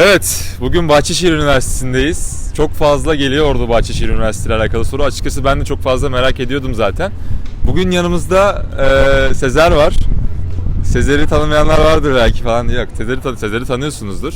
Evet, bugün Bahçeşehir Üniversitesi'ndeyiz. Çok fazla geliyordu Bahçeşehir Üniversitesi ile alakalı soru. Açıkçası ben de çok fazla merak ediyordum zaten. Bugün yanımızda e, Sezer var. Sezer'i tanımayanlar vardır belki falan. Yok, Sezer'i, tan- Sezer'i tanıyorsunuzdur.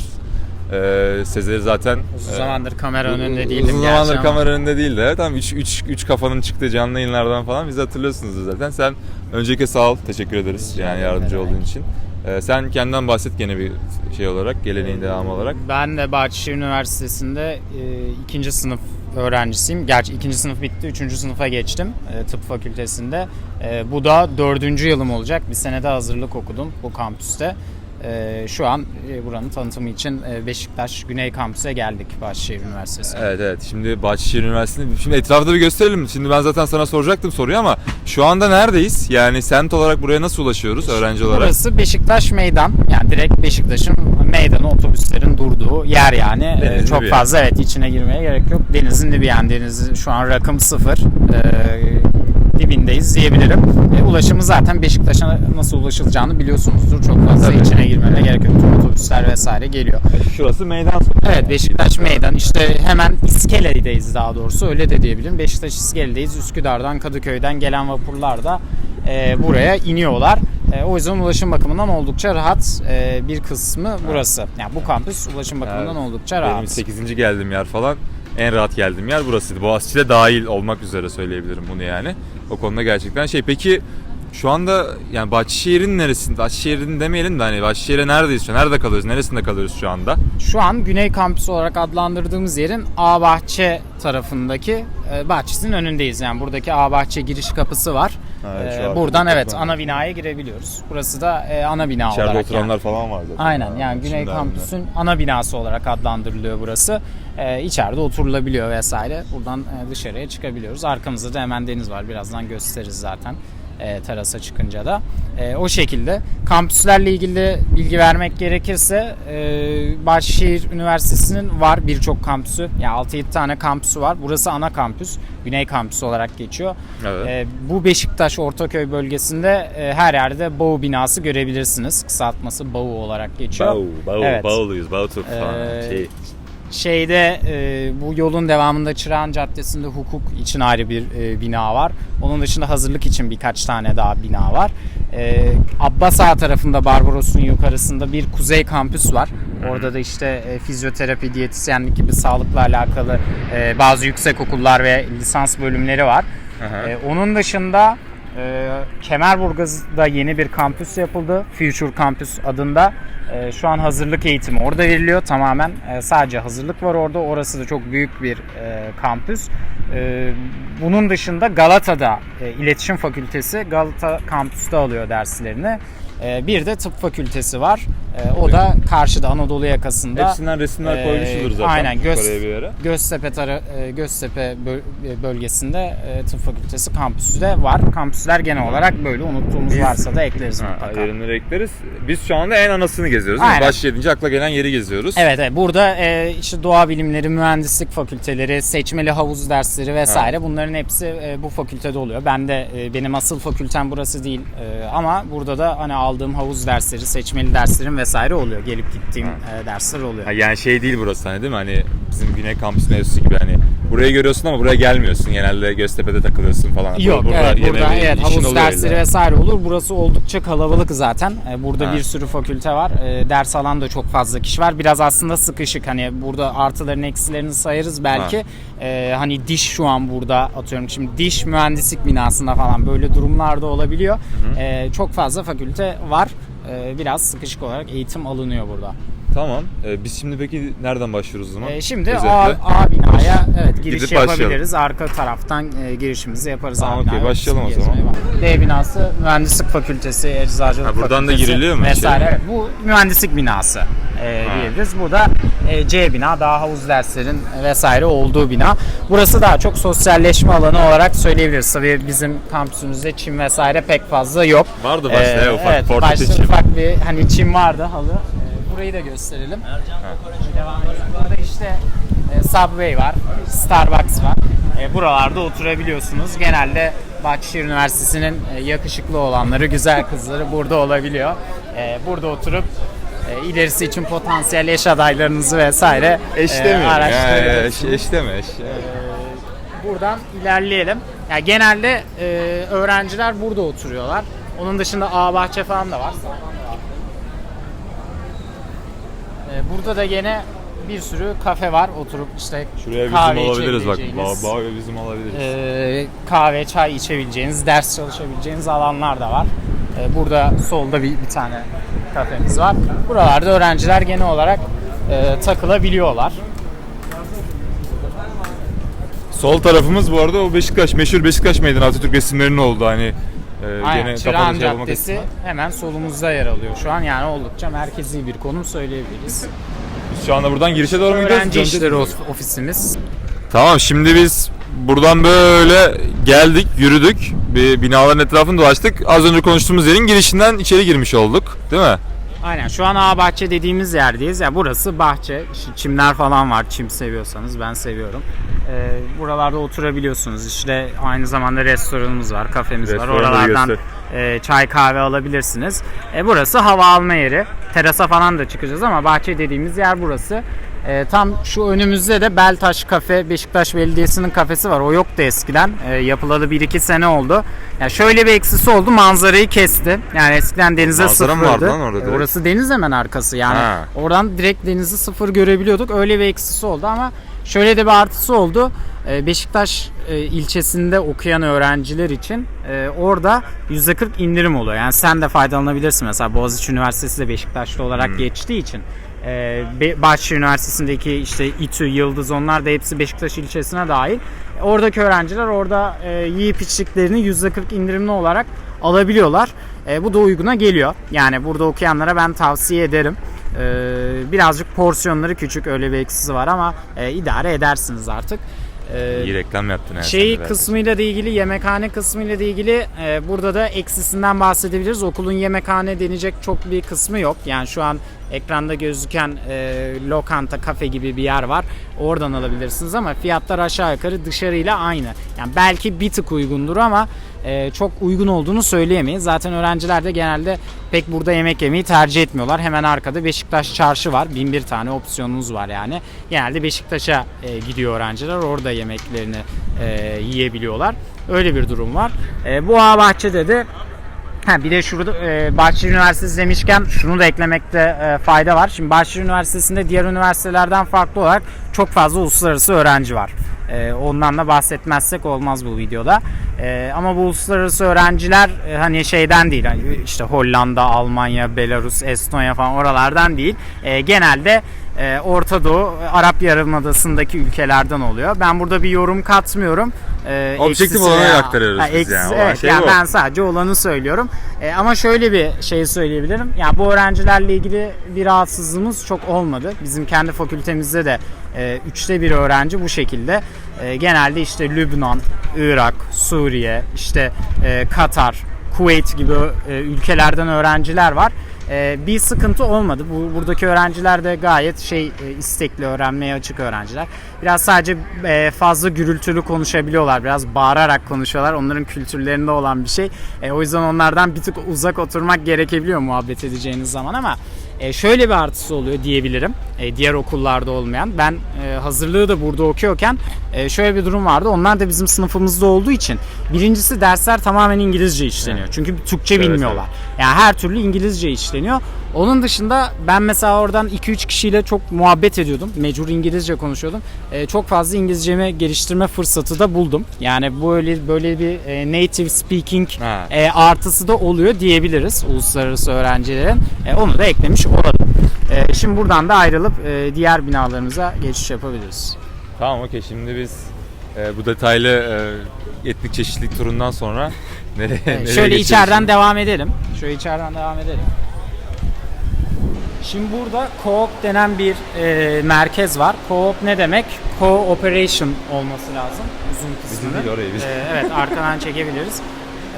E, Sezer'i zaten... Uzun e, zamandır kamera önünde değildim Uzun gerçi zamandır ama. kamera önünde değildi. Evet ama 3 üç, üç kafanın çıktığı canlı yayınlardan falan bizi hatırlıyorsunuzdur zaten. Sen öncelikle sağ ol. Teşekkür ederiz yani yardımcı olduğun için. E, sen kendinden bahset gene bir şey olarak, geleneğin devamı olarak. Ben de Bahçeşehir Üniversitesi'nde e, ikinci sınıf öğrencisiyim. Gerçi ikinci sınıf bitti, üçüncü sınıfa geçtim e, tıp fakültesinde. E, bu da dördüncü yılım olacak. Bir senede hazırlık okudum bu kampüste. E, şu an e, buranın tanıtımı için e, Beşiktaş Güney Kampüs'e geldik Bahçeşehir Üniversitesi'ne. Evet evet. Şimdi Bahçeşehir Üniversitesi'nde şimdi etrafta bir gösterelim. Şimdi ben zaten sana soracaktım soruyu ama şu anda neredeyiz? Yani semt olarak buraya nasıl ulaşıyoruz öğrenci olarak? Burası Beşiktaş Meydan. Yani direkt Beşiktaş'ın meydanı otobüslerin durduğu yer yani. Denizli çok bir fazla evet içine girmeye gerek yok. Denizin dibi yani deniz şu an rakım sıfır. Ee, dibindeyiz diyebilirim. Ee, ulaşımı zaten Beşiktaş'a nasıl ulaşılacağını biliyorsunuzdur. Çok fazla Tabii. içine girmene gerek yok. Tüm otobüsler vesaire geliyor. Şurası meydan Evet Beşiktaş Meydan işte hemen İskele'deyiz daha doğrusu öyle de diyebilirim. Beşiktaş İskele'deyiz. Üsküdar'dan Kadıköy'den gelen vapurlar da e, buraya iniyorlar. E, o yüzden ulaşım bakımından oldukça rahat e, bir kısmı burası. Yani bu kampüs ulaşım bakımından Evet. oldukça Benim rahat. 8. geldiğim yer falan en rahat geldiğim yer burasıydı. Boğaziçi de dahil olmak üzere söyleyebilirim bunu yani. O konuda gerçekten şey. Peki şu anda yani Bahçeşehir'in neresinde? Bahçeşehir'in demeyelim de hani Bahçeşehir'e neredeyiz şu an? Nerede kalıyoruz? Neresinde kalıyoruz şu anda? Şu an Güney Kampüsü olarak adlandırdığımız yerin A Bahçe tarafındaki e, bahçesinin önündeyiz. Yani buradaki A Bahçe giriş kapısı var. Evet, şu E, buradan evet kapı ana binaya girebiliyoruz. Burası da e, ana bina İçeride olarak. oturanlar yani. falan var zaten. Aynen yani Güney Şimdi Kampüs'ün ana binası olarak adlandırılıyor burası. Ee, içeride oturulabiliyor vesaire. Buradan e, dışarıya çıkabiliyoruz. Arkamızda da hemen deniz var. Birazdan gösteririz zaten e, terasa çıkınca da. E, o şekilde kampüslerle ilgili bilgi vermek gerekirse e, Bahçeşehir Üniversitesi'nin var birçok kampüsü. Yani 6-7 tane kampüsü var. Burası ana kampüs. Güney Kampüsü olarak geçiyor. Evet. E, bu Beşiktaş Ortaköy bölgesinde e, her yerde BAU binası görebilirsiniz. Kısaltması BAU olarak geçiyor. Bağ, bağ, Evet. bağlıyız, Bağturk falan. Ee, şey. Şeyde e, bu yolun devamında Çırağan Caddesi'nde hukuk için ayrı bir e, bina var. Onun dışında hazırlık için birkaç tane daha bina var. E, Abbas Ağa tarafında Barbaros'un yukarısında bir kuzey kampüs var. Orada da işte e, fizyoterapi, diyetisyenlik gibi sağlıkla alakalı e, bazı yüksek okullar ve lisans bölümleri var. E, onun dışında e, Kemerburgaz'da yeni bir kampüs yapıldı. Future Campus adında. E, şu an hazırlık eğitimi orada veriliyor. Tamamen e, sadece hazırlık var orada. Orası da çok büyük bir e, kampüs. E, bunun dışında Galata'da e, İletişim Fakültesi Galata kampüste alıyor derslerini. E, bir de tıp fakültesi var. E, o da karşıda Anadolu yakasında. Hepsinden resimler Ee, koymuşuzdur zaten. aynen, göz-. Göztepe tara- e, Göztepe e, bölgesinde e, tıp fakültesi kampüsü de var. Kampüsler genel olarak böyle unuttuğumuz Biz- varsa da ekleriz Ha, mutlaka. yerine ekleriz. Biz şu anda en anasını geziyoruz. Aynen. Baş yedince akla gelen yeri geziyoruz. Evet, evet burada e, işte doğa bilimleri, mühendislik fakülteleri, seçmeli havuz dersleri vesaire bunların hepsi e, bu fakültede oluyor. Ben de e, benim asıl fakültem burası değil e, ama burada da hani aldığım havuz dersleri, seçmeli derslerim vesaire oluyor. Gelip gittiğim e, dersler oluyor. Ha, yani şey değil burası hani değil mi? Hani bizim Güney Kampüs mevzusu gibi hani burayı görüyorsun ama buraya gelmiyorsun. Genelde Göztepe'de takılıyorsun falan. Yok Burada evet burada evet havuz dersleri illa. vesaire olur. Burası oldukça kalabalık zaten. Ee, Burada Ha. bir sürü fakülte var. Ee, Ders alan da çok fazla kişi var. Biraz aslında sıkışık. Hani burada artılarını eksilerini sayarız belki. Ee, hani diş şu an burada atıyorum. Şimdi diş mühendislik binasında falan böyle durumlar da olabiliyor. Ee, çok fazla fakülte var. Ee, biraz sıkışık olarak eğitim alınıyor burada. Tamam. Ee, biz şimdi peki nereden başlıyoruz o zaman? Ee, şimdi. A, A binaya evet giriş Gidip başlayalım. yapabiliriz. Arka taraftan e, girişimizi yaparız Tamam, A okey, binaya. başlayalım o zaman. bak. D binası Mühendislik Fakültesi, Eczacılık Ha, buradan da Fakültesi giriliyor mu Vesaire. içeri? Evet, bu mühendislik binası e, diyebiliriz. Bu da e, C bina, daha havuz derslerin vesaire olduğu bina. Burası daha çok sosyalleşme alanı olarak söyleyebiliriz. Tabii bizim kampüsümüzde çim vesaire pek fazla yok. Vardı başta ufak, evet, portakal başta çim. ufak bir hani çim vardı halı. E, burayı da gösterelim. Burada işte e, Subway var, Starbucks var. E, buralarda oturabiliyorsunuz. Genelde Bahçeşehir Üniversitesi'nin e, yakışıklı olanları, güzel kızları burada olabiliyor. E, burada oturup e, e, ilerisi için potansiyel eş adaylarınızı vesaire e, Eşlemiyorum. araştırabilirsiniz. Ya, eş, eşleme eş. Buradan ilerleyelim. Ya genelde e, öğrenciler burada oturuyorlar. Onun dışında ağ bahçe falan da var. E, burada da gene bir sürü kafe var. Oturup işte Şuraya kahve bizim olabiliriz bak. Bağ, bağ bizim olabiliriz. e, kahve, çay içebileceğiniz, ders çalışabileceğiniz alanlar da var. E, burada solda bir, bir tane kafemiz var. Buralarda öğrenciler genel olarak e, takılabiliyorlar. Sol tarafımız bu arada o Beşiktaş, meşhur Beşiktaş Meydanı Atatürk resimlerinin oldu hani. E, Aynen. gene Çırağan Caddesi hemen solumuzda yer alıyor şu an. Yani oldukça merkezi bir konum söyleyebiliriz. Biz şu anda buradan girişe doğru mu gidiyoruz? Öğrenci Döneceğiz işleri of- ofisimiz. Tamam şimdi biz buradan böyle geldik, yürüdük. Bir binaların etrafını dolaştık. Az önce konuştuğumuz yerin girişinden içeri girmiş olduk. Değil mi? Aynen şu an ağ bahçe dediğimiz yerdeyiz. Ya burası bahçe. Çimler falan var. Çim seviyorsanız ben seviyorum. Ee, buralarda oturabiliyorsunuz. İşte aynı zamanda restoranımız var, kafemiz var. Restoranı da Oralardan e, çay kahve alabilirsiniz. E, burası hava alma yeri. Terasa falan da çıkacağız ama bahçe dediğimiz yer burası. E, tam şu önümüzde de Beltaş Kafe, Beşiktaş Belediyesi'nin kafesi var. O yoktu eskiden. E, yapılalı 1-2 sene oldu. Ya şöyle bir eksisi oldu. Manzarayı kesti. Yani eskiden denize Manzara sıfırdı. vardı lan orada E, orası deniz hemen arkası. Yani Ha. oradan direkt denizi sıfır görebiliyorduk. Öyle bir eksisi oldu ama şöyle de bir artısı oldu. E, Beşiktaş e, ilçesinde okuyan öğrenciler için e, orada %40 indirim oluyor. Yani sen de faydalanabilirsin. Mesela Boğaziçi Üniversitesi de Beşiktaşlı olarak Hmm. geçtiği için. E, Bahçeşehir Üniversitesi'ndeki işte İTÜ, Yıldız onlar da hepsi Beşiktaş ilçesine dahil. Oradaki öğrenciler orada e, yiyip içtiklerini %40 indirimli olarak alabiliyorlar. E, bu da uyguna geliyor. Yani burada okuyanlara ben tavsiye ederim. E, birazcık porsiyonları küçük öyle bir eksisi var ama e, idare edersiniz artık. E, İyi reklam yaptın yani. şey kısmıyla da ilgili yemekhane kısmıyla da ilgili e, burada da eksisinden bahsedebiliriz. Okulun yemekhane denecek çok bir kısmı yok. Yani şu an ekranda gözüken e, lokanta, kafe gibi bir yer var. Oradan alabilirsiniz ama fiyatlar aşağı yukarı dışarıyla aynı. Yani belki bir tık uygundur ama e, çok uygun olduğunu söyleyemeyiz. Zaten öğrenciler de genelde pek burada yemek yemeyi tercih etmiyorlar. Hemen arkada Beşiktaş çarşı var. Bin bir tane opsiyonumuz var yani. Genelde Beşiktaş'a e, gidiyor öğrenciler. Orada yemeklerini e, yiyebiliyorlar. Öyle bir durum var. E, bu bahçede de Ha, bir de şurada e, Bahçeli Üniversitesi demişken şunu da eklemekte e, fayda var. Şimdi Bahçeli Üniversitesi'nde diğer üniversitelerden farklı olarak çok fazla uluslararası öğrenci var. E, ondan da bahsetmezsek olmaz bu videoda. E, ama bu uluslararası öğrenciler e, hani şeyden değil. Hani işte Hollanda, Almanya, Belarus, Estonya falan oralardan değil. E, genelde e, Orta Doğu, Arap Yarımadası'ndaki ülkelerden oluyor. Ben burada bir yorum katmıyorum. E, Objektif olanı aktarıyoruz Ha, biz eksisi- yani. Olan evet, şey yani ben sadece olanı söylüyorum. E, ama şöyle bir şey söyleyebilirim. Yani bu öğrencilerle ilgili bir rahatsızlığımız çok olmadı. Bizim kendi fakültemizde de e, üçte bir öğrenci bu şekilde. E, genelde işte Lübnan, Irak, Suriye, işte e, Katar, Kuveyt gibi e, ülkelerden öğrenciler var. E, bir sıkıntı olmadı. Bu buradaki öğrenciler de gayet şey e, istekli öğrenmeye açık öğrenciler. Biraz sadece e, fazla gürültülü konuşabiliyorlar. Biraz bağırarak konuşuyorlar. Onların kültürlerinde olan bir şey. E, o yüzden onlardan bir tık uzak oturmak gerekebiliyor muhabbet edeceğiniz zaman ama e, şöyle bir artısı oluyor diyebilirim. E, diğer okullarda olmayan. Ben e, hazırlığı da burada okuyorken e, şöyle bir durum vardı. Onlar da bizim sınıfımızda olduğu için birincisi dersler tamamen İngilizce işleniyor. Çünkü Türkçe Evet, bilmiyorlar. Yani her türlü İngilizce işleniyor. Onun dışında ben mesela oradan 2-3 kişiyle çok muhabbet ediyordum. Mecbur İngilizce konuşuyordum. E, çok fazla İngilizcemi geliştirme fırsatı da buldum. Yani böyle böyle bir e, native speaking Ha. e, artısı da oluyor diyebiliriz uluslararası öğrencilerin. E, onu da eklemiş olalım. E, şimdi buradan da ayrılıp e, diğer binalarımıza geçiş yapabiliriz. Tamam okey şimdi biz e, bu detaylı e, etnik çeşitlilik turundan sonra nereye, nereye şöyle içeriden şimdi? devam edelim. Şöyle içeriden devam edelim. Şimdi burada co-op denen bir e, merkez var. Co-op ne demek? Co-operation olması lazım uzun kısmını. değil, orayı biz. E, evet arkadan çekebiliriz.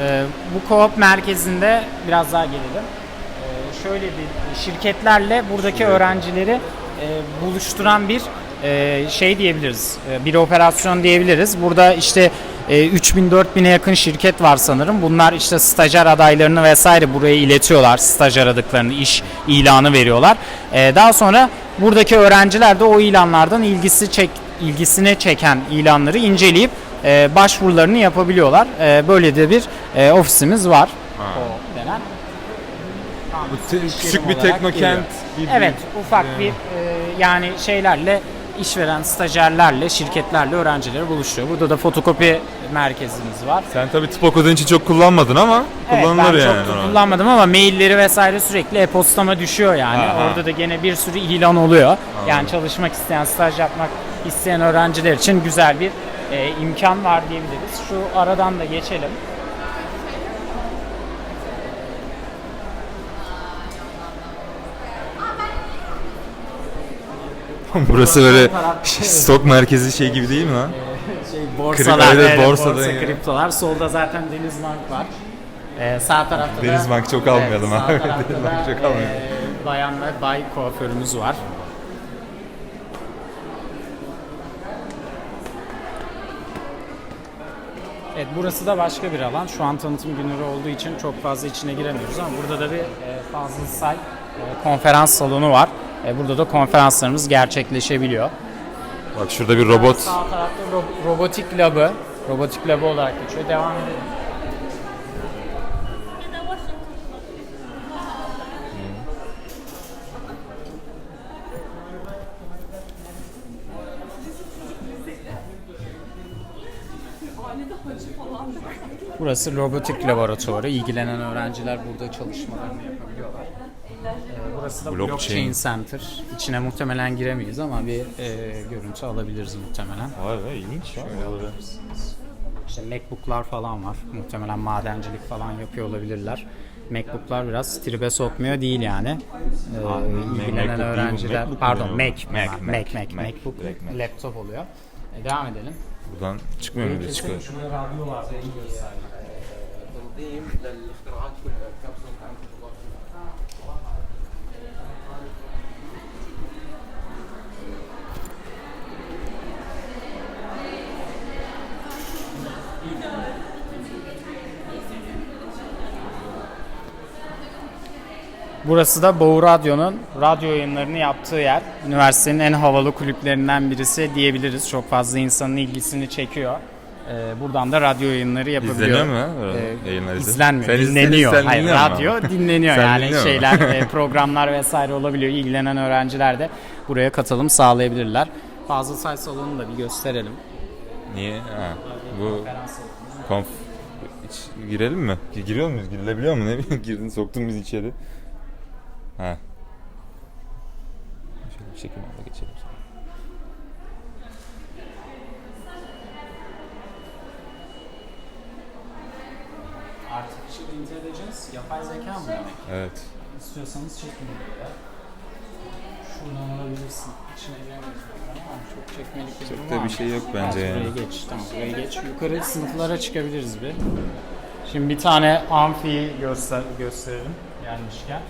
E, bu co-op merkezinde biraz daha gelelim. E, şöyle bir şirketlerle buradaki öğrencileri e, buluşturan bir e, şey diyebiliriz. E, bir operasyon diyebiliriz. Burada işte e, 3000-4000'e yakın şirket var sanırım. Bunlar işte stajyer adaylarını vesaire buraya iletiyorlar. Stajyer aradıklarını, iş ilanı veriyorlar. E, daha sonra buradaki öğrenciler de o ilanlardan ilgisi çek ilgisini çeken ilanları inceleyip e, başvurularını yapabiliyorlar. E, böyle de bir e, ofisimiz var. O denen. Bu te- İş küçük bir teknokent. bir- Evet, ufak bir e, yani şeylerle işveren stajyerlerle, şirketlerle öğrencileri buluşturuyor. Burada da fotokopi merkezimiz var. Sen tabii tıp okuduğun için çok kullanmadın ama kullanılır evet, ben yani. çok kullanmadım ama mailleri vesaire sürekli e-postama düşüyor yani. Aha. Orada da gene bir sürü ilan oluyor. Yani çalışmak isteyen, staj yapmak isteyen öğrenciler için güzel bir e, imkan var diyebiliriz. Şu aradan da geçelim. Burası böyle stok merkezi şey gibi değil mi lan? Şey, borsalar, evet, evet, borsada borsa, yani. kriptolar. Solda zaten Denizbank var. Ee, sağ tarafta da... Denizbank çok almayalım sağ abi. Denizbank çok almayalım. e, bayan ve bay kuaförümüz var. Evet burası da başka bir alan. Şu an tanıtım günleri olduğu için çok fazla içine giremiyoruz ama burada da bir e, Fazıl Say e, konferans salonu var. E, burada da konferanslarımız gerçekleşebiliyor. Bak şurada bir robot. Sağ tarafta ro- robotik labı. Robotik labı olarak geçiyor. Devam edelim. Burası robotik laboratuvarı. İlgilenen öğrenciler burada çalışmalarını yapabiliyorlar. Ee, Burası da Blockchain. blockchain. Center. İçine muhtemelen giremeyiz ama bir e, görüntü alabiliriz muhtemelen. Vay be ilginç ya. İşte MacBook'lar falan var. Muhtemelen madencilik falan yapıyor olabilirler. MacBook'lar biraz tribe sokmuyor değil yani. Ee, ilgilenen öğrenciler, MacBook pardon? Mac, Mac, Mac, Mac, Mac, Mac, Mac, MacBook, Mac. laptop oluyor. E, devam edelim. Buradan çıkmıyor mu? Kesin Çıkıyor. Burası da Boğu Radyo'nun radyo yayınlarını yaptığı yer. Üniversitenin en havalı kulüplerinden birisi diyebiliriz. Çok fazla insanın ilgisini çekiyor. Ee, buradan da radyo yayınları yapabiliyor. İzleniyor mu Ee, yayınlar izle- izlenmiyor, Sen dinleniyor. sen Hayır, dinliyor radyo dinleniyor Sen yani şeyler, e, programlar vesaire olabiliyor. İlgilenen öğrenciler de buraya katılım sağlayabilirler. Fazıl Say salonunu da bir gösterelim. Niye? Ha, bu konf... Hiç girelim mi? Gi- Giriyor muyuz? Girilebiliyor mu? Ne bileyim girdin soktun bizi içeri. Ha. Şöyle bir şekilde geçelim. sonra. Artificial Intelligence, yapay zeka mı demek? Evet. İstiyorsanız çekin buraya. Şuradan alabilirsin. İçine giremeyiz ama çok çekmelik bir durum Çok da var bir şey yok bence Evet, yani. Buraya geç. Tamam buraya geç. Yukarı sınıflara çıkabiliriz bir. Şimdi bir tane amfiyi göster gösterelim gelmişken.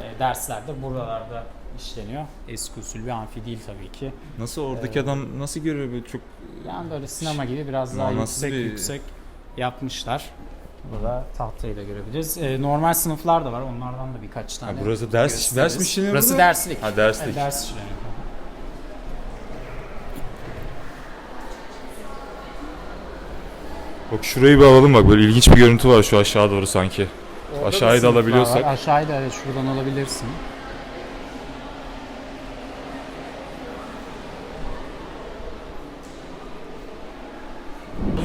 E, dersler de buralarda işleniyor. Eski usul bir amfi değil tabii ki. Nasıl oradaki adam nasıl görüyor böyle çok Yani böyle sinema gibi biraz daha yüksek bir- yüksek yapmışlar. Burada tahtayı da görebiliriz. E, normal sınıflar da var. Onlardan da birkaç tane. Ha, burası ders ders mi işleniyor Burası burada? derslik. Ha derslik. Evet, ders işleniyor. Bak şurayı bir alalım bak böyle ilginç bir görüntü var şu aşağı doğru sanki. Orada Aşağıyı da alabiliyorsak. Var. Aşağıyı da evet şuradan alabilirsin.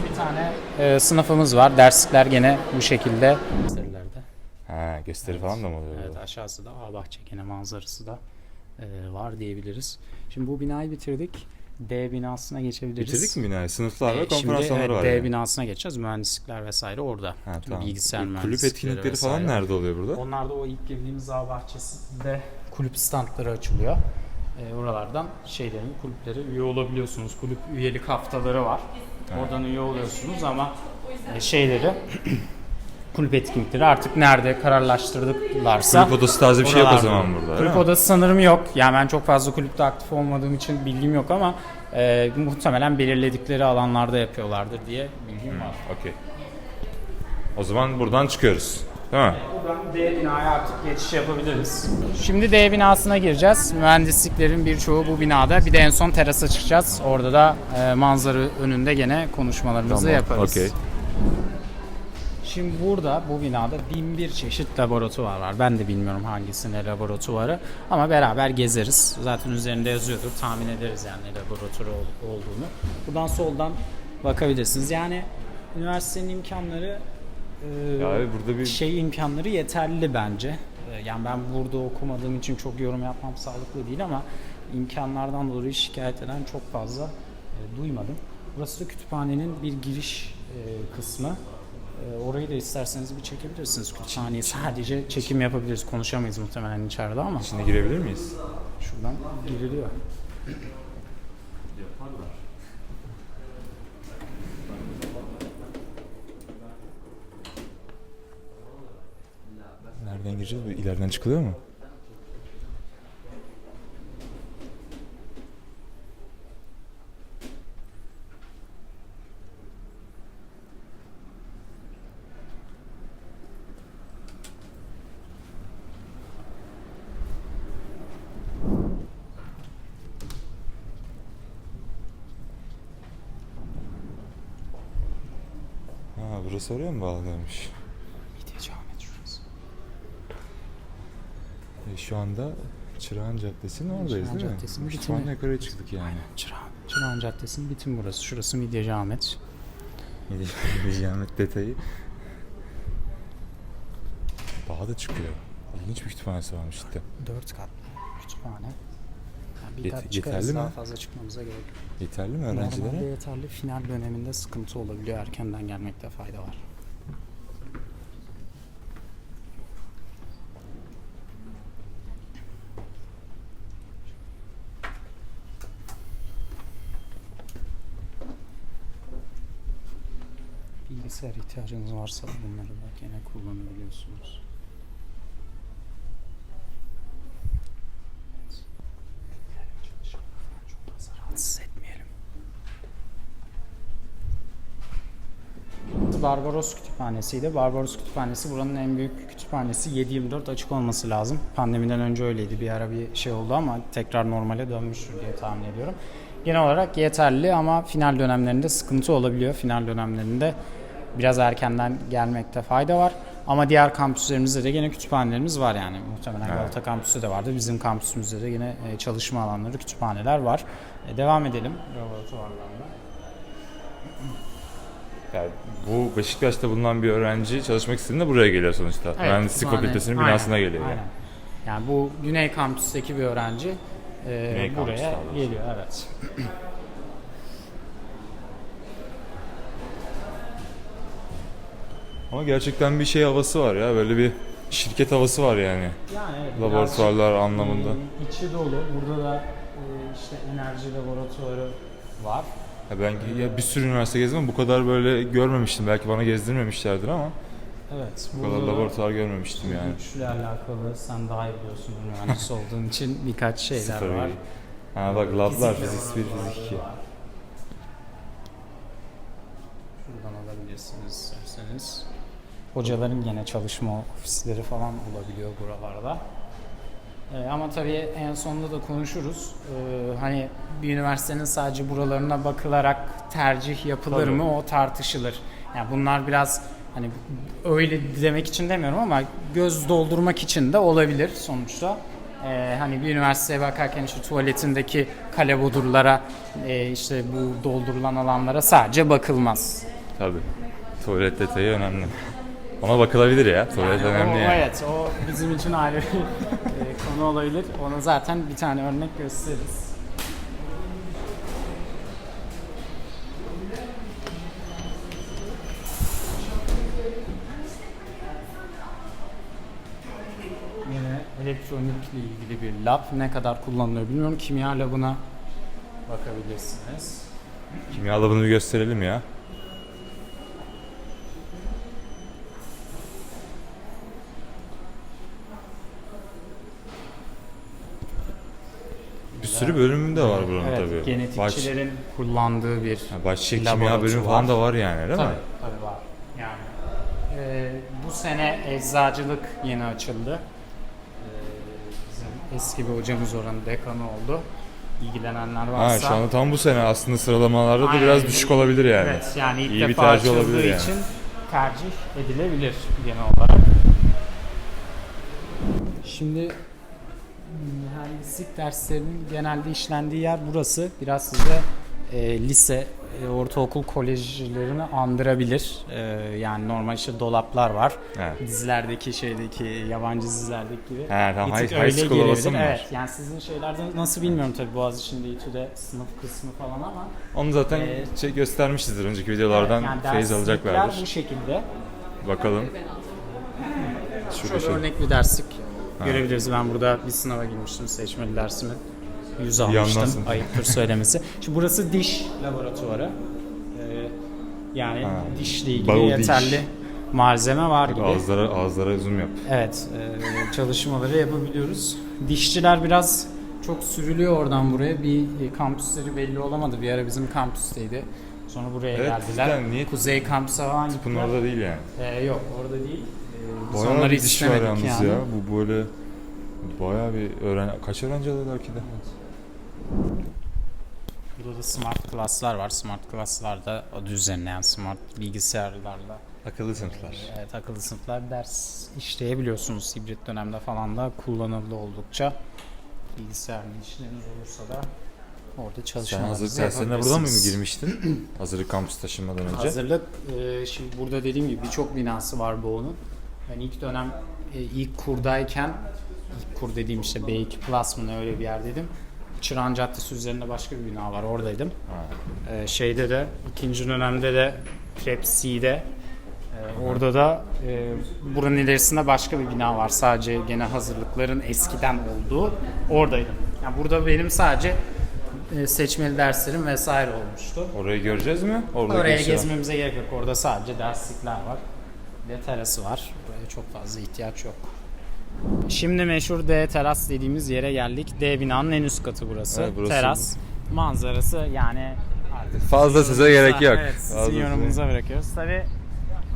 Bir tane e, sınıfımız var. Derslikler gene bu şekilde. Gösterilerde. Ha gösteri falan da mı oluyor? Evet burada? aşağısı da Ağbahçe gene manzarası da e, var diyebiliriz. Şimdi bu binayı bitirdik. D binasına geçebiliriz. Bitirdik mi binayı? Sınıflar ve E, konferans Şimdi salonları evet, var. D yani. binasına geçeceğiz. Mühendislikler vesaire orada. Ha, tamam. Bilgisayar Bu Kulüp etkinlikleri falan vesaire. nerede oluyor burada? Onlar da o ilk girdiğimiz ağ bahçesinde kulüp standları açılıyor. E, oralardan şeylerin kulüplere üye olabiliyorsunuz. Kulüp üyelik haftaları var. Oradan üye oluyorsunuz ama e, şeyleri kulüp etkinlikleri artık nerede kararlaştırdılarsa. Kulüp odası tarzı bir şey yok o zaman burada. Kulüp odası sanırım yok. Yani ben çok fazla kulüpte aktif olmadığım için bilgim yok ama e, muhtemelen belirledikleri alanlarda yapıyorlardır diye bilgim var. Okey. O zaman buradan çıkıyoruz. Değil mi? Buradan D binaya artık geçiş yapabiliriz. Şimdi D binasına gireceğiz. Mühendisliklerin birçoğu bu binada. Bir de en son terasa çıkacağız. Orada da e, manzara önünde gene konuşmalarımızı yaparız. Okey. Şimdi burada bu binada bin bir çeşit laboratuvar var. Ben de bilmiyorum hangisine laboratuvarı ama beraber gezeriz. Zaten üzerinde yazıyordur. Tahmin ederiz yani ol- olduğunu. Buradan soldan bakabilirsiniz. Yani üniversitenin imkanları e, Ya burada bir şey imkanları yeterli bence. Yani ben burada okumadığım için çok yorum yapmam sağlıklı değil ama imkanlardan dolayı şikayet eden çok fazla e, duymadım. Burası da kütüphanenin bir giriş e, kısmı. E, orayı da isterseniz bir çekebilirsiniz. Kütüphaneyi sadece çekim yapabiliriz. Konuşamayız muhtemelen içeride ama içine girebilir miyiz? şuradan giriliyor. Nereden gireceğiz? İleriden çıkılıyor mu? Oraya mı bağlanıyormuş? Midye Ahmet şurası. E, şu anda Çırağan Caddesi'nin oradayız Çırağan değil mi? Caddesi'nin Kütüphane bitimi. yukarıya çıktık yani. Çırağan. Çırağan Caddesi'nin bitim burası. Şurası Midyeci Ahmet. Diyeceğim detayı. Daha da çıkıyor. İlginç bir kütüphanesi varmış cidden. Dört katlı kütüphane. Bir Yet- kat çıkarız yeterli daha mi? fazla çıkmamıza gerek yok. Yeterli mi Normalde öğrencilere? yeterli. Final döneminde sıkıntı olabiliyor. Erkenden gelmekte fayda var. Bilgisayar ihtiyacınız varsa bunları da gene kullanabiliyorsunuz. Çok fazla rahatsız etmeyelim. Barbaros Kütüphanesi'ydi. Barbaros Kütüphanesi buranın en büyük kütüphanesi. 7-24 açık olması lazım. Pandemiden önce öyleydi. Bir ara bir şey oldu ama tekrar normale dönmüştür diye tahmin ediyorum. Genel olarak yeterli ama final dönemlerinde sıkıntı olabiliyor. Final dönemlerinde biraz erkenden gelmekte fayda var. Ama diğer kampüslerimizde de yine kütüphanelerimiz var yani. Muhtemelen Evet. Galata kampüsü de vardı. Bizim kampüsümüzde de yine e, çalışma alanları, kütüphaneler var. E, Devam edelim laboratuvarlarla. Yani bu Beşiktaş'ta bulunan bir öğrenci çalışmak istediğinde buraya geliyor sonuçta. Evet, Mühendislik kütüphane. Fakültesi'nin Aynen, binasına geliyor. Aynen. Yani bu Güney Kampüs'teki bir öğrenci e, Güney buraya geliyor evet. Ama gerçekten bir şey havası var ya. Böyle bir şirket havası var yani. Yani evet, Laboratuvarlar anlamında. e, içi dolu. Burada da e, işte enerji laboratuvarı var. Ya ben ya bir sürü üniversite gezdim ama bu kadar böyle görmemiştim. Belki bana gezdirmemişlerdir ama Evet. bu kadar laboratuvar görmemiştim yani. Güçle alakalı sen daha iyi biliyorsun mühendis olduğun için birkaç şeyler Sıfır var. bilgi. Ha bak lablar Fizik fizik 1, laboratuvarı fizik 2. var. Şuradan alabilirsiniz isterseniz. Hocaların gene çalışma ofisleri falan olabiliyor buralarda. Ee, ama tabii en sonunda da konuşuruz. Ee, hani bir üniversitenin sadece buralarına bakılarak tercih yapılır Tabii. mı o tartışılır. Yani bunlar biraz hani öyle demek için demiyorum ama göz doldurmak için de olabilir sonuçta. Ee, hani bir üniversiteye bakarken işte tuvaletindeki kalebodurlara e, işte bu doldurulan alanlara sadece bakılmaz. Tabii. Tuvalet detayı önemli. Ona bakılabilir ya. Tuvalet Yani önemli o, yani. Evet, o bizim için ayrı konu olabilir. Ona zaten bir tane örnek gösteririz. Yine elektronikle ilgili bir lab. Ne kadar kullanılıyor bilmiyorum. Kimya labına bakabilirsiniz. Kimya labını bir gösterelim ya. Sürü bölümü de var buranın Evet, tabii. Baş, genetikçilerin kullandığı bir ha, başçe kimya bölümü falan da var yani değil tabii, mi? tabii var. Yani e, bu sene eczacılık yeni açıldı. E, bizim eski bir hocamız oranın dekanı oldu. İlgilenenler Ha, varsa. şu anda tam bu sene aslında sıralamalarda da Aynen biraz düşük olabilir yani. Evet yani ilk İyi bir defa tercih açıldığı olabilir yani. için tercih edilebilir genel olarak. Şimdi mühendislik derslerinin genelde işlendiği yer burası. Biraz size e, lise, e, ortaokul kolejlerini andırabilir. E, yani normal işte dolaplar var. Evet. Dizilerdeki şeydeki yabancı dizilerdeki gibi. He, tamam, high- high school havası mı var? Evet yani sizin şeylerde nasıl bilmiyorum tabii Boğaziçi'nde İTÜ'de sınıf kısmı falan ama Onu zaten Ee, şey göstermişizdir önceki videolardan Evet, yani feyiz alacaklardır. bu şekilde. Bakalım. Şurada Şöyle şey. örnek bir derslik görebiliriz. Ben burada bir sınava girmiştim seçmeli dersimi. 100 almıştım. Yandansın. Ayıptır söylemesi. Şimdi burası diş laboratuvarı. Ee, yani Ha. dişle ilgili Bau diş. yeterli malzeme var gibi. Ağızlara, ağızlara zoom yap. Evet, e, çalışmaları yapabiliyoruz. Dişçiler biraz çok sürülüyor oradan buraya. Bir e, kampüsleri belli olamadı. Bir ara bizim kampüsteydi. Sonra buraya Evet, geldiler. cidden niye- Kuzey kampüse falan Bunun gittiler. orada değil yani. Ee, yok orada değil. Biz Bayağı onları bir diş var istemedik yalnız yani. ya. Bu böyle bayağı bir öğren kaç öğrenci alıyorlar ki de? Burada da smart class'lar var. Smart class'larda adı üzerine yani smart bilgisayarlarla Akıllı sınıflar. evet, akıllı sınıflar ders işleyebiliyorsunuz. Hibrit dönemde falan da kullanıldı oldukça. Bilgisayarlı işleriniz olursa da orada Sen çalışmalarınızı hazırlık derslerine buradan mı yapabilirsiniz. girmiştin? hazırlık kampüs taşınmadan önce. Hazırlık e, şimdi burada dediğim gibi birçok binası var Boğu'nun. Ben ilk dönem e, ilk kurdayken ilk kur dediğim işte B2 Plus mı öyle bir yerdeydim. Çırağan Caddesi üzerinde başka bir bina var oradaydım. Ha. E, şeyde de ikinci dönemde de Prep C'de e, orada da e, buranın ilerisinde başka bir bina var. Sadece gene hazırlıkların eskiden olduğu oradaydım. Yani burada benim sadece e, seçmeli derslerim vesaire olmuştu. Orayı göreceğiz mi? Oradaki Oraya şey- gezmemize gerek yok. Orada sadece derslikler var. Bir de terası var. Çok fazla ihtiyaç yok. Şimdi meşhur D teras dediğimiz yere geldik. D binanın en üst katı burası. Evet, burası Teras. Manzarası yani artık Fazla size gerek yok. Evet, sizin size- yorumunuza bırakıyoruz. Tabii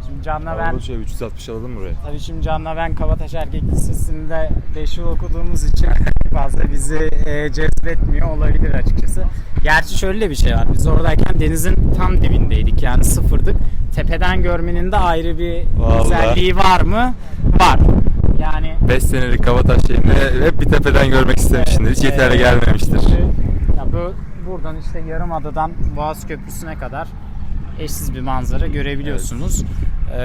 şimdi Can'la ben şey 360 alalım buraya. Tabii şimdi Can'la ben Kabataş Erkek Lisesi'nde 5 yıl okuduğumuz için fazla bizi e, cezbetmiyor olabilir açıkçası. Gerçi şöyle bir şey var. Biz oradayken denizin tam dibindeydik yani sıfırdık. Tepeden görmenin de ayrı bir Vallahi. güzelliği var mı? Var. Yani 5 senelik Kavataş şeyini hep bir tepeden görmek istemişsindir. Hiç yeterli gelmemiştir. Ya bu buradan işte Yarımada'dan Boğaz Köprüsü'ne kadar eşsiz bir manzara görebiliyorsunuz. Ee,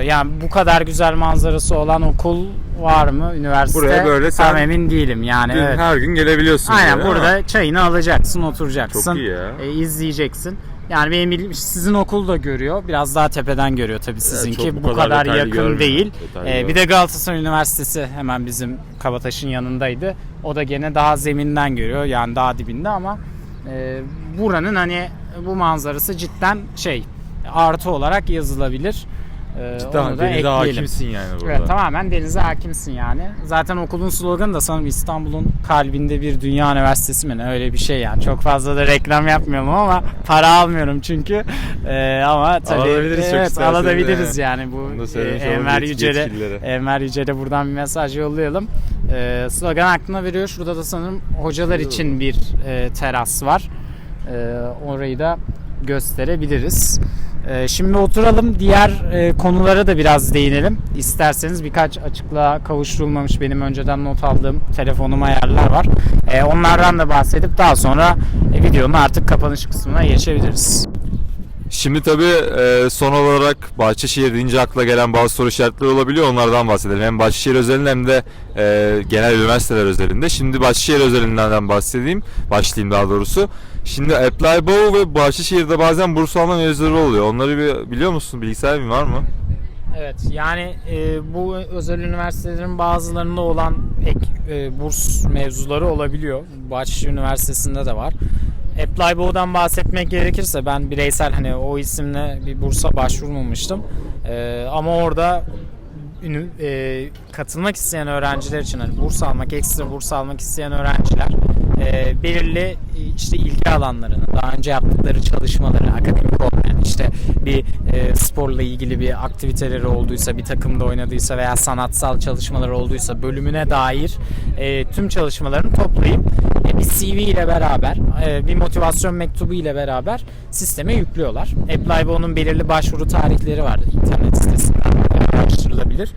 yani bu kadar güzel manzarası olan okul var mı? Üniversite Buraya böyle sen tam emin değilim. Yani Dün evet. Her gün gelebiliyorsun. Aynen buraya, burada ama çayını alacaksın, oturacaksın. Çok iyi ya. e, izleyeceksin. Yani benim sizin okul da görüyor. Biraz daha tepeden görüyor tabii sizinki. çok bu, bu kadar kadar, yakın görmüyor. değil. Ee, bir de Galatasaray Üniversitesi hemen bizim Kabataş'ın yanındaydı. O da gene daha zeminden görüyor. Yani daha dibinde ama e, buranın hani bu manzarası cidden şey artı olarak yazılabilir. Ee, Cidden onu da denize ekleyelim. hakimsin yani burada. Evet tamamen denize hakimsin yani. Zaten okulun sloganı da sanırım İstanbul'un kalbinde bir dünya üniversitesi mi ne öyle bir şey yani. Çok fazla da reklam yapmayalım ama para almıyorum çünkü. Ee, ama tabii Alabiliriz çok evet, isterseniz alabiliriz de. yani bu e, Enver Yücel'e. Enver Yücel'e buradan bir mesaj yollayalım. Ee, slogan aklına veriyor. Şurada da sanırım hocalar için bir e, teras var. Ee, orayı da gösterebiliriz. Ee, şimdi oturalım diğer e, konulara da biraz değinelim. İsterseniz birkaç açıklığa kavuşturulmamış benim önceden not aldığım telefonuma ayarlar var. Ee, onlardan da bahsedip daha sonra e, videonun artık kapanış kısmına geçebiliriz. Şimdi tabii e, son olarak Bahçeşehir deyince akla gelen bazı soru işaretleri olabiliyor. Onlardan bahsedelim. Hem Bahçeşehir özelinde hem de e, genel üniversiteler özelinde. Şimdi Bahçeşehir özelinden bahsedeyim. Başlayayım daha doğrusu. Şimdi Apply Bow ve Bahçeşehir'de bazen burs alma mevzuları oluyor. Onları bir, biliyor musun? Bilgisayar mı var mı? Evet yani e, bu özel üniversitelerin bazılarında olan ek e, burs mevzuları olabiliyor. Bahçeşehir Üniversitesi'nde de var. Apply Bow'dan bahsetmek gerekirse ben bireysel hani o isimle bir bursa başvurmamıştım. E, ama orada e, katılmak isteyen öğrenciler için hani burs almak, ekstra burs almak isteyen öğrenciler e, belirli işte ilgi alanlarını, daha önce yaptıkları çalışmaları, akademik olmayan işte bir e, sporla ilgili bir aktiviteleri olduysa, bir takımda oynadıysa veya sanatsal çalışmaları olduysa bölümüne dair e, tüm çalışmalarını toplayıp bir CV ile beraber, e, bir motivasyon mektubu ile beraber sisteme yüklüyorlar. Apply onun belirli başvuru tarihleri var internet sitesinden e, araştırılabilir.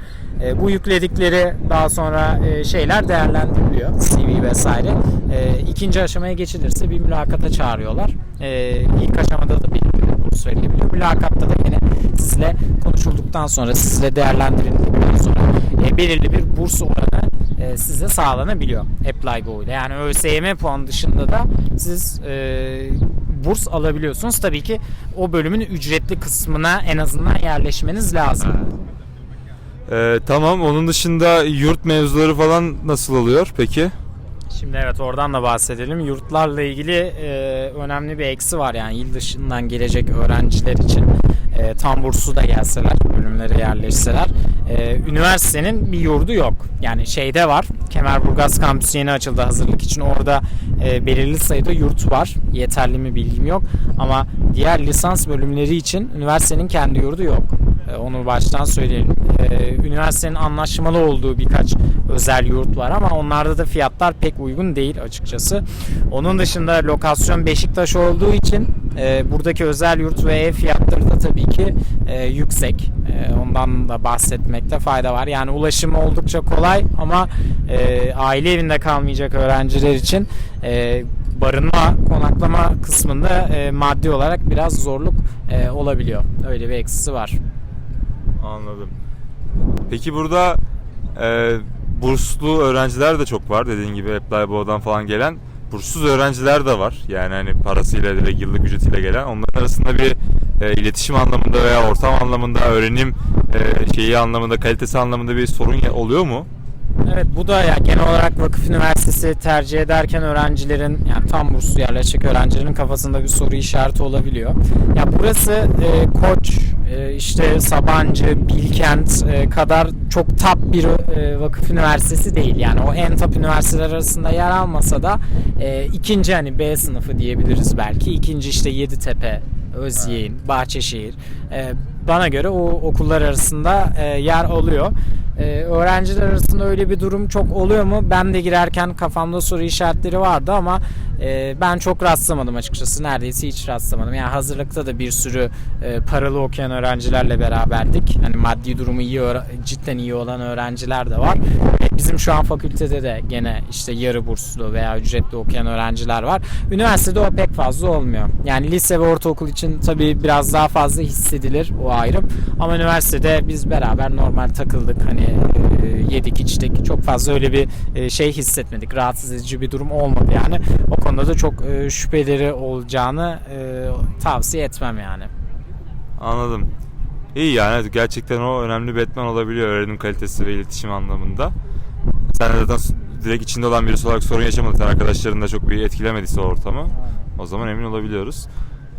E, bu yükledikleri daha sonra e, şeyler değerlendiriliyor. CV vesaire. E, ikinci aşamaya geçilirse bir mülakata çağırıyorlar. E, ilk aşamada da bir burs verilebiliyor. Mülakatta da yine sizle konuşulduktan sonra, sizle değerlendirildikten sonra e, belirli bir burs oranı e, size sağlanabiliyor Apply Go ile. Yani ÖSYM puan dışında da siz e, burs alabiliyorsunuz. Tabii ki o bölümün ücretli kısmına en azından yerleşmeniz lazım. Ee, tamam onun dışında yurt mevzuları falan nasıl oluyor peki? Şimdi evet oradan da bahsedelim. Yurtlarla ilgili e, önemli bir eksi var yani il dışından gelecek öğrenciler için e, tam burslu da gelseler, bölümlere yerleşseler e, üniversitenin bir yurdu yok. Yani şeyde var. Kemerburgaz kampüsü yeni açıldı hazırlık için. Orada e, belirli sayıda yurt var. Yeterli mi bilgim yok. Ama diğer lisans bölümleri için üniversitenin kendi yurdu yok. E, Onu baştan söyleyelim. E, Üniversitenin anlaşmalı olduğu birkaç özel yurt var ama onlarda da fiyatlar pek uygun değil açıkçası. Onun dışında lokasyon Beşiktaş olduğu için e, buradaki özel yurt ve ev fiyatları da tabii ki e, yüksek. E, ondan da bahsetmekte fayda var. Yani ulaşım oldukça kolay ama e, aile evinde kalmayacak öğrenciler için e, barınma, konaklama kısmında e, maddi olarak biraz zorluk e, olabiliyor. Öyle bir eksisi var. Anladım. Peki burada e, burslu öğrenciler de çok var dediğin gibi Apply falan gelen. Burssuz öğrenciler de var. Yani hani parasıyla direkt yıllık ücretiyle gelen. Onların arasında bir e, iletişim anlamında veya ortam anlamında, öğrenim e, şeyi anlamında, kalitesi anlamında bir sorun oluyor mu? Evet bu da ya genel olarak vakıf üniversitesi tercih ederken öğrencilerin yani tam burslu yerleşecek öğrencilerin kafasında bir soru işareti olabiliyor. Ya burası e, Koç, e, işte Sabancı, Bilkent e, kadar çok top bir e, vakıf üniversitesi değil. Yani o en top üniversiteler arasında yer almasa da e, ikinci hani B sınıfı diyebiliriz belki. İkinci işte Yeditepe, Özyeğin, Bahçeşehir. E, bana göre o okullar arasında e, yer alıyor. E, öğrenciler arasında öyle bir durum çok oluyor mu? Ben de girerken kafamda soru işaretleri vardı ama e, ben çok rastlamadım açıkçası. Neredeyse hiç rastlamadım. Yani hazırlıkta da bir sürü e, paralı okuyan öğrencilerle beraberdik. Hani maddi durumu iyi cidden iyi olan öğrenciler de var. E, bizim şu an fakültede de gene işte yarı burslu veya ücretli okuyan öğrenciler var. Üniversitede o pek fazla olmuyor. Yani lise ve ortaokul için tabii biraz daha fazla hissedilir o ayrım. Ama üniversitede biz beraber normal takıldık. Hani e, yedik içtik. Çok fazla öyle bir e, şey hissetmedik. Rahatsız edici bir durum olmadı yani. O konuda da çok e, şüpheleri olacağını e, tavsiye etmem yani. Anladım. İyi yani gerçekten o önemli bir etmen olabiliyor öğrenim kalitesi ve iletişim anlamında. Sen zaten direkt içinde olan birisi olarak sorun yaşamadın. Sen arkadaşların da çok bir etkilemediyse o ortamı. O zaman emin olabiliyoruz.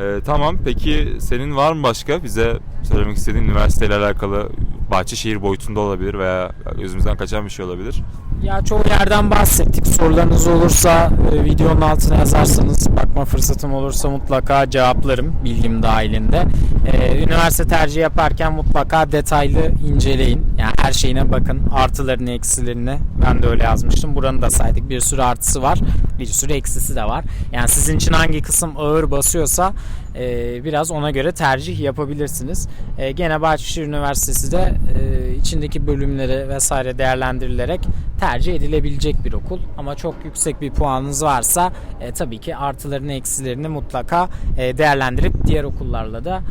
Ee, tamam peki senin var mı başka bize söylemek istediğin üniversiteyle alakalı Bahçeşehir boyutunda olabilir veya gözümüzden kaçan bir şey olabilir. Ya çoğu yerden bahsettik. Sorularınız olursa e, videonun altına yazarsanız bakma fırsatım olursa mutlaka cevaplarım bilgim dahilinde. E, üniversite tercih yaparken mutlaka detaylı inceleyin. Yani her şeyine bakın. Artılarını, eksilerini. Ben de öyle yazmıştım. Buranın da saydık. Bir sürü artısı var. Bir sürü eksisi de var. Yani sizin için hangi kısım ağır basıyorsa e, biraz ona göre tercih yapabilirsiniz. E, gene Bahçeşehir Üniversitesi de e, içindeki bölümleri vesaire değerlendirilerek tercih edilebilecek bir okul. Ama çok yüksek bir puanınız varsa e, tabii ki artılarını eksilerini mutlaka e, değerlendirip diğer okullarla da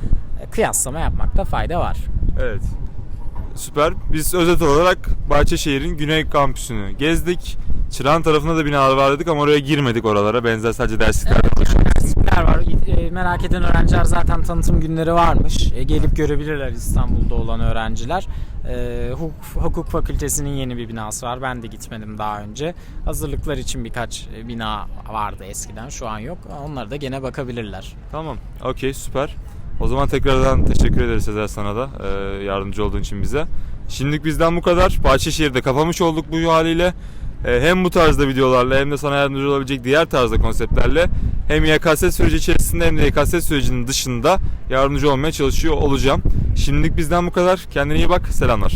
e, kıyaslama yapmakta fayda var. Evet. Süper. Biz özet olarak Bahçeşehir'in Güney Kampüsü'nü gezdik. Çırağan tarafında da binalar var dedik ama oraya girmedik oralara. Benzer sadece dersliklerden Derslikler var. E, merak eden öğrenciler zaten tanıtım günleri varmış. E, gelip görebilirler İstanbul'da olan öğrenciler. E, hukuk, hukuk fakültesinin yeni bir binası var. Ben de gitmedim daha önce. Hazırlıklar için birkaç e, bina vardı eskiden. Şu an yok. Onlara da gene bakabilirler. Tamam. Okey süper. O zaman tekrardan teşekkür ederiz Sezer sana da e, yardımcı olduğun için bize. Şimdilik bizden bu kadar. Bahçeşehir'de kapamış olduk bu haliyle. E, hem bu tarzda videolarla hem de sana yardımcı olabilecek diğer tarzda konseptlerle hem YKS süreci içerisinde hem de YKS sürecinin dışında yardımcı olmaya çalışıyor olacağım. Şimdilik bizden bu kadar. Kendine iyi bak. Selamlar.